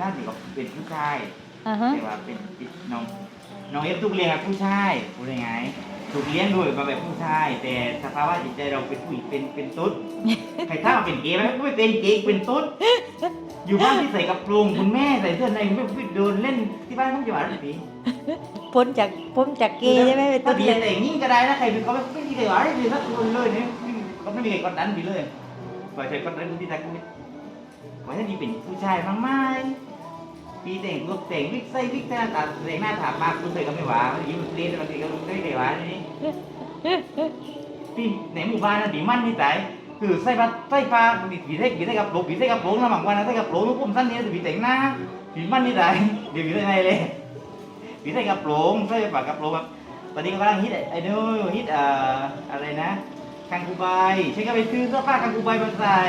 ท่านสิก็เป็นผู้ชายอ่าฮะแต่ว่าเป็นน้องน้องเอฟถูกเลี้ยงแบบผู้ชายพูดยังไงถูกเลี้ยงด้วยมาแบบผู้ชาย แต่สภาวะจิตใจเราเป็นผู้หญิงเป็นเป็นตุ๊ดใครถ้ามาเป็นเกย์ไหมไม่เป็นเกย์เป็นตุ๊ดอยู่บ้านที่ใส่กระโปรงคุณแม่ใส่เสื้อในไม่ไม่เดินเล่นที่บ้านต้องจังหวัดอะไรพี่พ้นจากพ้นจากเกย์ใช่ไหมเป็นต้นพี่เลแต่ยงยิ่งก็ได้นะใครเป็นเขาไม่ไม่มีใครว่าอะไรเลยสักคนเลยเนี่ยก็ไม่มีใครกดดันพี่เลยปล่อยใจกดดันพี่แต่กูไม่ปล่อยให้พี่เป็นผู้ชายมั้งไห มพี่แต่งลูกแต่งวิกใส่วิกแต่งหน้าตาแต่งหน้าถามมากคุณเคยก็ไม่หว่ามันยิ้มเล่นบางทีก็ไม่เคยว่านี่พี่ในหมู่บ้านนะดีมันนี่ใจคือใส่ผ้าใส่ผ้าผีผีใส่ผีใส่กับโปรงผีใส่กับโปรงนะบางวันนะใส่กับโปรงลูกผมสั้นนี่ผีแต่งหน้าผีมันนี่ใจเดี๋ยวผีได้ไงเลยผีใส่กับโปรงใส่ปากับโปรงแบบตอนนี้ก็กำลังฮิตไอ้นู่ฮิตเอ่ออะไรนะคังคูใบฉันก็ไปซื้อเสื้อผ้าคังคูใบมาใส่